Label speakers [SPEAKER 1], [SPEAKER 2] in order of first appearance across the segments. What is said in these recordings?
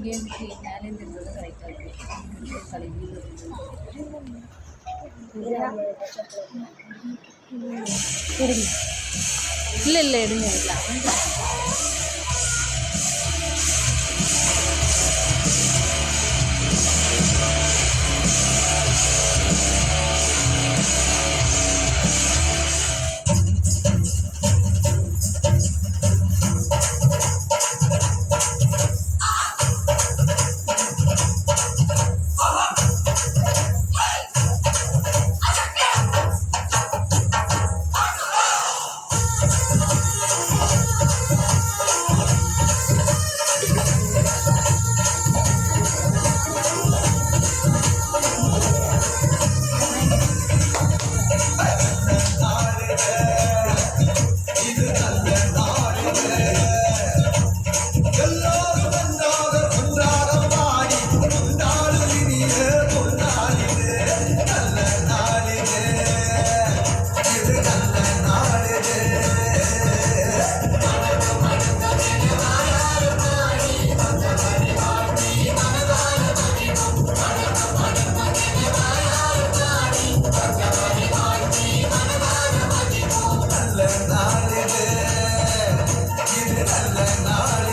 [SPEAKER 1] இங்கேருந்து மேலேருந்து இருக்கிறது கரெக்டாக கழுவி இல்லை இல்லை எடுங்க இல்லை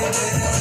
[SPEAKER 1] Yeah.